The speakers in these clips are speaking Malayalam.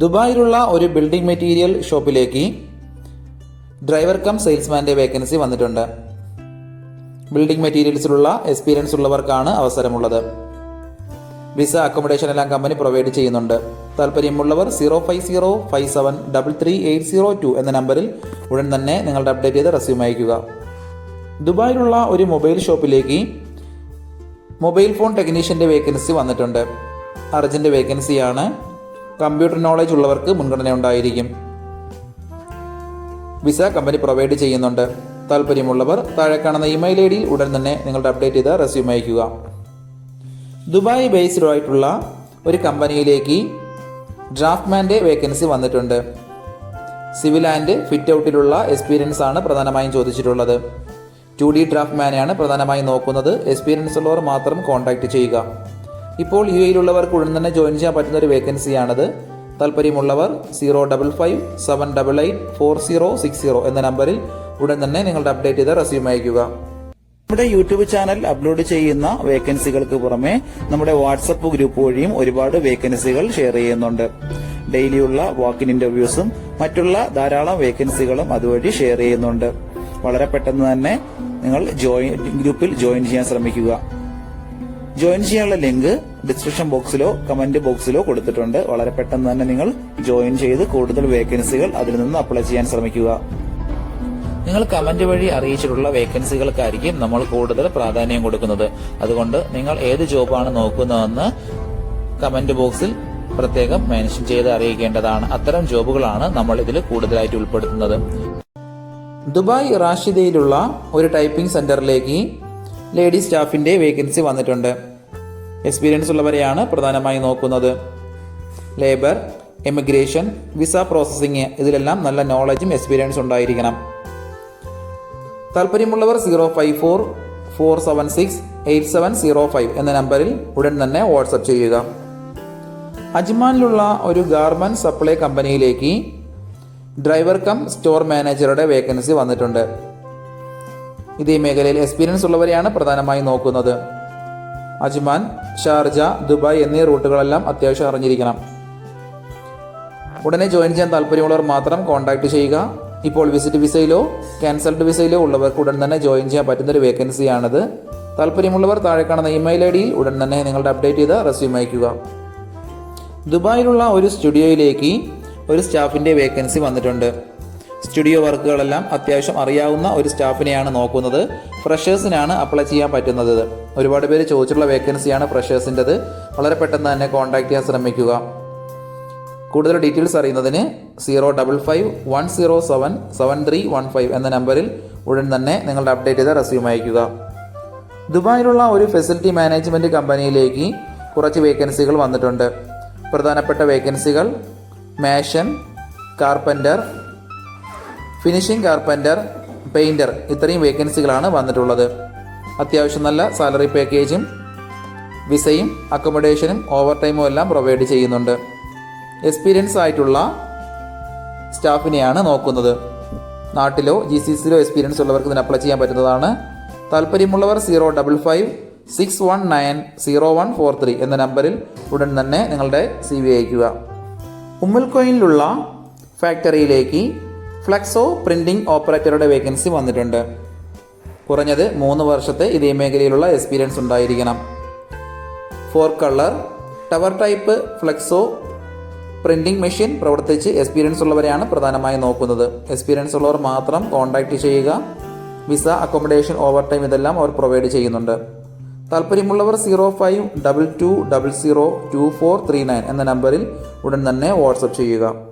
ദുബായിലുള്ള ഒരു ബിൽഡിംഗ് മെറ്റീരിയൽ ഷോപ്പിലേക്ക് ഡ്രൈവർ കം സെയിൽസ്മാന്റെ വേക്കൻസി വന്നിട്ടുണ്ട്. ബിൽഡിംഗ് മെറ്റീരിയൽസിലുള്ള എക്സ്പീരിയൻസ് ഉള്ളവർക്കാണ് അവസരമുള്ളത്. വിസ അക്കോമഡേഷൻ എല്ലാം കമ്പനി പ്രൊവൈഡ് ചെയ്യുന്നുണ്ട്. താല്പര്യമുള്ളവർ zero five zero five seven double three eight zero two എന്ന നമ്പറിൽ ഉടൻ തന്നെ നിങ്ങളുടെ അപ്ഡേറ്റ് ചെയ്ത് റെസ്യൂം അയക്കുക ദുബായിലുള്ള ഒരു മൊബൈൽ ഷോപ്പിലേക്ക് മൊബൈൽ ഫോൺ ടെക്നീഷ്യന്റെ വേക്കൻസി വന്നിട്ടുണ്ട്. അർജന്റ് വേക്കൻസിയാണ് കമ്പ്യൂട്ടർ നോളജ് ഉള്ളവർക്ക് മുൻഗണന ഉണ്ടായിരിക്കും. വിസ കമ്പനി പ്രൊവൈഡ് ചെയ്യുന്നുണ്ട്. താല്പര്യമുള്ളവർ താഴെ കാണുന്ന ഇമെയിൽ ഐ ഡിയിൽ ഉടൻ തന്നെ നിങ്ങളുടെ അപ്ഡേറ്റ് ചെയ്ത റെസ്യൂം അയക്കുക ദുബായ് ബേസ്ഡ് ആയിട്ടുള്ള ഒരു കമ്പനിയിലേക്ക് ഡ്രാഫ്റ്റ്മാന്റെ വേക്കൻസി വന്നിട്ടുണ്ട്. സിവിൽ ആൻഡ് ഫിറ്റ് ഔട്ടിലുള്ള എക്സ്പീരിയൻസ് ആണ് പ്രധാനമായും ചോദിച്ചിട്ടുള്ളത്. ടു ഡി ഡ്രാഫ്റ്റ്മാനെയാണ് പ്രധാനമായും നോക്കുന്നത്. എക്സ്പീരിയൻസ് ഉള്ളവർ മാത്രം കോൺടാക്ട് ചെയ്യുക. ഇപ്പോൾ യു എയിലുള്ളവർക്ക് ഉടൻ തന്നെ ജോയിൻ ചെയ്യാൻ പറ്റുന്ന ഒരു വേക്കൻസിയാണത്. താല്പര്യമുള്ളവർ zero double five seven double eight four zero six zero എന്ന നമ്പറിൽ ഉടൻ തന്നെ നിങ്ങളുടെ അപ്ഡേറ്റ് ചെയ്ത റെസ്യൂം അയക്കുക നമ്മുടെ യൂട്യൂബ് ചാനൽ അപ്ലോഡ് ചെയ്യുന്ന വേക്കൻസികൾക്ക് പുറമെ നമ്മുടെ വാട്സപ്പ് ഗ്രൂപ്പ് വഴിയും ഒരുപാട് വേക്കൻസികൾ ഷെയർ ചെയ്യുന്നുണ്ട്. ഡെയിലിയുള്ള വാക്കിൻ ഇന്റർവ്യൂസും മറ്റുള്ള ധാരാളം വേക്കൻസികളും അതുവഴി ഷെയർ ചെയ്യുന്നുണ്ട്. വളരെ പെട്ടെന്ന് തന്നെ നിങ്ങൾ ജോയിൻ ഗ്രൂപ്പിൽ ജോയിൻ ചെയ്യാൻ ശ്രമിക്കുക. ജോയിൻ ചെയ്യാനുള്ള ലിങ്ക് ഡിസ്ക്രിപ്ഷൻ ബോക്സിലോ കമന്റ് ബോക്സിലോ കൊടുത്തിട്ടുണ്ട്. വളരെ പെട്ടെന്ന് തന്നെ നിങ്ങൾ ജോയിൻ ചെയ്ത് കൂടുതൽ വേക്കൻസികൾ അതിൽ നിന്ന് അപ്ലൈ ചെയ്യാൻ ശ്രമിക്കുക. നിങ്ങൾ കമന്റ് വഴി അറിയിച്ചിട്ടുള്ള വേക്കൻസികൾക്കായിരിക്കും നമ്മൾ കൂടുതൽ പ്രാധാന്യം കൊടുക്കുന്നത്. അതുകൊണ്ട് നിങ്ങൾ ഏത് ജോബാണ് നോക്കുന്നതെന്ന് കമന്റ് ബോക്സിൽ പ്രത്യേകം മെൻഷൻ ചെയ്ത് അറിയിക്കേണ്ടതാണ്. അത്തരം ജോബുകളാണ് നമ്മൾ ഇതിൽ കൂടുതലായിട്ട് ഉൾപ്പെടുത്തുന്നത്. ദുബായ് റാഷിദയിലുള്ള ഒരു ടൈപ്പിംഗ് സെന്ററിലേക്ക് ലേഡി സ്റ്റാഫിന്റെ വേക്കൻസി വന്നിട്ടുണ്ട്. എക്സ്പീരിയൻസ് ഉള്ളവരെയാണ് പ്രധാനമായി നോക്കുന്നത്. ലേബർ എമിഗ്രേഷൻ വിസ പ്രോസസ്സിംഗ് ഇതിലെല്ലാം നല്ല നോളജും എക്സ്പീരിയൻസ് ഉണ്ടായിരിക്കണം. താല്പര്യമുള്ളവർ zero five four four seven six eight seven zero five എന്ന നമ്പറിൽ ഉടൻ തന്നെ വാട്സപ്പ് ചെയ്യുക. അജ്മാനിലുള്ള ഒരു ഗാർമെന്റ് സപ്ലൈ കമ്പനിയിലേക്ക് ഡ്രൈവർ കം സ്റ്റോർ മാനേജറുടെ വേക്കൻസി വന്നിട്ടുണ്ട്. ഇതേ മേഖലയിൽ എക്സ്പീരിയൻസ് ഉള്ളവരെയാണ് പ്രധാനമായി നോക്കുന്നത്. അജ്മാൻ ഷാർജ ദുബായ് എന്നീ റൂട്ടുകളെല്ലാം അത്യാവശ്യം അറിഞ്ഞിരിക്കണം. ഉടനെ ജോയിൻ ചെയ്യാൻ താല്പര്യമുള്ളവർ മാത്രം കോൺടാക്ട് ചെയ്യുക. ഇപ്പോൾ വിസിറ്റ് വിസയിലോ ക്യാൻസൽഡ് വിസയിലോ ഉള്ളവർക്ക് ഉടൻ തന്നെ ജോയിൻ ചെയ്യാൻ പറ്റുന്ന ഒരു വേക്കൻസിയാണിത് താല്പര്യമുള്ളവർ താഴെ കാണുന്ന ഇമെയിൽ ഐ ഡിയിൽ ഉടൻ തന്നെ നിങ്ങളുടെ അപ്ഡേറ്റ് ചെയ്ത് റെസ്യൂം അയക്കുക ദുബായിലുള്ള ഒരു സ്റ്റുഡിയോയിലേക്ക് ഒരു സ്റ്റാഫിന്റെ വേക്കൻസി വന്നിട്ടുണ്ട്. സ്റ്റുഡിയോ വർക്കുകളെല്ലാം അത്യാവശ്യം അറിയാവുന്ന ഒരു സ്റ്റാഫിനെയാണ് നോക്കുന്നത്. ഫ്രഷേഴ്സിനാണ് അപ്ലൈ ചെയ്യാൻ പറ്റുന്നത്. ഒരുപാട് പേര് ചോദിച്ചിട്ടുള്ള വേക്കൻസിയാണ് ഫ്രഷേഴ്സിന്റെത്. വളരെ പെട്ടെന്ന് തന്നെ കോൺടാക്ട് ചെയ്യാൻ ശ്രമിക്കുക. കൂടുതൽ ഡീറ്റെയിൽസ് അറിയുന്നതിന് zero double five one zero seven seven three one five എന്ന നമ്പറിൽ ഉടൻ തന്നെ നിങ്ങളുടെ അപ്ഡേറ്റ് ചെയ്ത റെസ്യൂം അയക്കുക ദുബായിലുള്ള ഒരു ഫെസിലിറ്റി മാനേജ്മെന്റ് കമ്പനിയിലേക്ക് കുറച്ച് വേക്കൻസികൾ വന്നിട്ടുണ്ട്. പ്രധാനപ്പെട്ട വേക്കൻസികൾ mason carpenter finishing carpenter painter ഇത്രയും വേക്കൻസികളാണ് വന്നിട്ടുള്ളത്. അത്യാവശ്യം നല്ല സാലറി പാക്കേജും വിസയും അക്കോമഡേഷനും ഓവർ ടൈമും എല്ലാം പ്രൊവൈഡ് ചെയ്യുന്നുണ്ട്. എക്സ്പീരിയൻസ് ആയിട്ടുള്ള സ്റ്റാഫിനെയാണ് നോക്കുന്നത്. നാട്ടിലോ ജി സി സിയിലോ എക്സ്പീരിയൻസ് ഉള്ളവർക്ക് ഇതിന് അപ്ലൈ ചെയ്യാൻ പറ്റുന്നതാണ്. താല്പര്യമുള്ളവർ zero double five six one nine zero one four three എന്ന നമ്പറിൽ ഉടൻ തന്നെ നിങ്ങളുടെ സി വി അയക്കുക ഉമ്മൽക്കോയിലുള്ള ഫാക്ടറിയിലേക്ക് ഫ്ലെക്സോ പ്രിന്റിംഗ് ഓപ്പറേറ്ററുടെ വേക്കൻസി വന്നിട്ടുണ്ട്. കുറഞ്ഞത് മൂന്ന് വർഷത്തെ ഇതേ മേഖലയിലുള്ള എക്സ്പീരിയൻസ് ഉണ്ടായിരിക്കണം. Four colour tower type flexo printing machine പ്രവർത്തിച്ച് എക്സ്പീരിയൻസ് ഉള്ളവരെയാണ് പ്രധാനമായും നോക്കുന്നത്. എക്സ്പീരിയൻസ് ഉള്ളവർ മാത്രം കോൺടാക്ട് ചെയ്യുക വിസ അക്കോമഡേഷൻ ഓവർ ടൈം ഇതെല്ലാം അവർ പ്രൊവൈഡ് ചെയ്യുന്നുണ്ട്. താല്പര്യമുള്ളവർ zero five double two double zero two four three nine എന്ന നമ്പറിൽ ഉടൻ തന്നെ വാട്സപ്പ് ചെയ്യുക.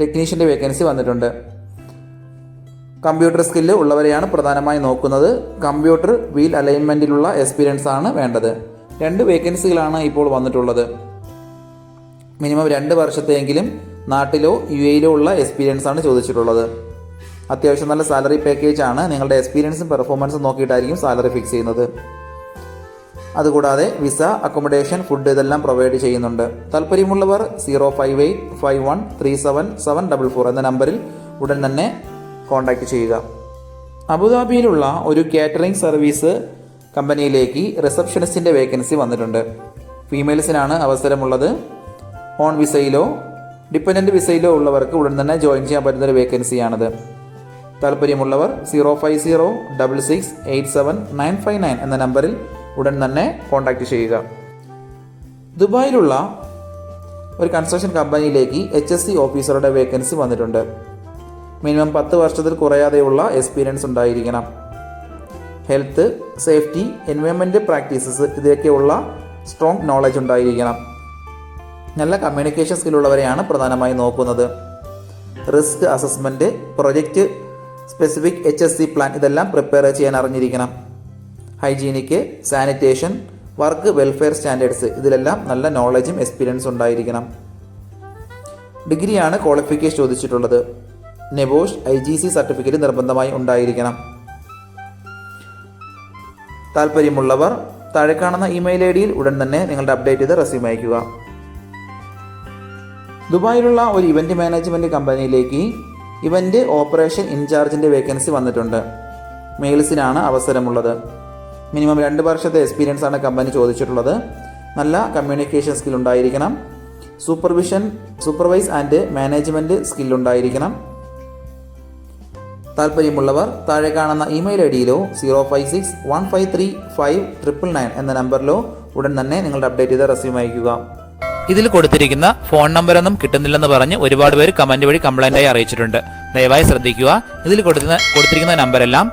ടെക്നീഷ്യന്റെ വേക്കൻസി വന്നിട്ടുണ്ട്. കമ്പ്യൂട്ടർ സ്കില്ല് ഉള്ളവരെയാണ് പ്രധാനമായി നോക്കുന്നത്. കമ്പ്യൂട്ടർ വീൽ അലൈൻമെന്റിലുള്ള എക്സ്പീരിയൻസ് ആണ് വേണ്ടത്. രണ്ട് വേക്കൻസികളാണ് ഇപ്പോൾ വന്നിട്ടുള്ളത്. മിനിമം രണ്ട് വർഷത്തെയെങ്കിലും നാട്ടിലോ യു എയിലോ ഉള്ള എക്സ്പീരിയൻസ് ആണ് ചോദിച്ചിട്ടുള്ളത്. അത്യാവശ്യം നല്ല സാലറി പാക്കേജ് ആണ്. നിങ്ങളുടെ എക്സ്പീരിയൻസും പെർഫോമൻസും നോക്കിയിട്ടായിരിക്കും സാലറി ഫിക്സ് ചെയ്യുന്നത്. അതുകൂടാതെ വിസ അക്കോമഡേഷൻ ഫുഡ് ഇതെല്ലാം പ്രൊവൈഡ് ചെയ്യുന്നുണ്ട്. താല്പര്യമുള്ളവർ zero five eight five one three seven seven double four എന്ന നമ്പറിൽ ഉടൻ തന്നെ കോൺടാക്റ്റ് ചെയ്യുക. അബുദാബിയിലുള്ള ഒരു കാറ്ററിംഗ് സർവീസ് കമ്പനിയിലേക്ക് റിസപ്ഷനിസ്റ്റിന്റെ വേക്കൻസി വന്നിട്ടുണ്ട്. ഫീമെയിൽസിനാണ് അവസരമുള്ളത്. ഓൺ വിസയിലോ ഡിപ്പെൻഡന്റ് വിസയിലോ ഉള്ളവർക്ക് ഉടൻ തന്നെ ജോയിൻ ചെയ്യാൻ പറ്റുന്ന ഒരു വേക്കൻസിയാണിത്. താല്പര്യമുള്ളവർ zero five zero double six eight seven nine five nine എന്ന നമ്പറിൽ ഉടൻ തന്നെ കോൺടാക്റ്റ് ചെയ്യുക. ദുബായിലുള്ള ഒരു കൺസ്ട്രക്ഷൻ കമ്പനിയിലേക്ക് എച്ച് എസ് സി ഓഫീസറുടെ വേക്കൻസി വന്നിട്ടുണ്ട്. മിനിമം പത്ത് വർഷത്തിൽ കുറയാതെയുള്ള എക്സ്പീരിയൻസ് ഉണ്ടായിരിക്കണം. ഹെൽത്ത് സേഫ്റ്റി എൻവയോൺമെന്റ് പ്രാക്ടീസസ് ഇതൊക്കെയുള്ള സ്ട്രോങ് നോളജ് ഉണ്ടായിരിക്കണം. നല്ല കമ്മ്യൂണിക്കേഷൻ സ്കില്ലുള്ളവരെയാണ് പ്രധാനമായും നോക്കുന്നത്. Risk assessment project specific H S C plan ഇതെല്ലാം പ്രിപ്പയർ ചെയ്യാൻ അറിഞ്ഞിരിക്കണം. Hygienic sanitation work welfare standards ഇതിലെല്ലാം നല്ല നോളജും എക്സ്പീരിയൻസും ഉണ്ടായിരിക്കണം. ഡിഗ്രിയാണ് ക്വാളിഫിക്കേഷൻ ചോദിച്ചിട്ടുള്ളത്. NEBOSH I G C certificate നിർബന്ധമായി ഉണ്ടായിരിക്കണം. താല്പര്യമുള്ളവർ താഴെ കാണുന്ന ഇമെയിൽ ഐ ഡിയിൽ ഉടൻ തന്നെ നിങ്ങളുടെ അപ്ഡേറ്റ് ചെയ്ത് റെസ്യൂം അയക്കുക ദുബായിലുള്ള ഒരു ഇവന്റ് മാനേജ്മെന്റ് കമ്പനിയിലേക്ക് ഇവന്റ് ഓപ്പറേഷൻ ഇൻചാർജിന്റെ വേക്കൻസി വന്നിട്ടുണ്ട്. മെയിൽസിനാണ് അവസരമുള്ളത്. മിനിമം രണ്ട് വർഷത്തെ എക്സ്പീരിയൻസ് ആണ് കമ്പനി ചോദിച്ചിട്ടുള്ളത്. നല്ല കമ്മ്യൂണിക്കേഷൻ സ്കിൽ ഉണ്ടായിരിക്കണം. Supervision supervise and management skill ഉണ്ടായിരിക്കണം. താല്പര്യമുള്ളവർ താഴെ കാണുന്ന email I ഡിയിലോ zero five six one five three five triple nine എന്ന നമ്പറിലോ ഉടൻ തന്നെ നിങ്ങളുടെ അപ്ഡേറ്റ് ചെയ്ത റെസ്യൂം അയക്കുക ഇതിൽ കൊടുത്തിരിക്കുന്ന ഫോൺ നമ്പറൊന്നും കിട്ടുന്നില്ലെന്ന് പറഞ്ഞ് ഒരുപാട് പേര് കമന്റ് വഴി കംപ്ലൈന്റ് ആയി അറിയിച്ചിട്ടുണ്ട്. ദയവായി ശ്രദ്ധിക്കുക. ഇതിൽ കൊടുത്തിരിക്കുന്ന നമ്പരെല്ലാം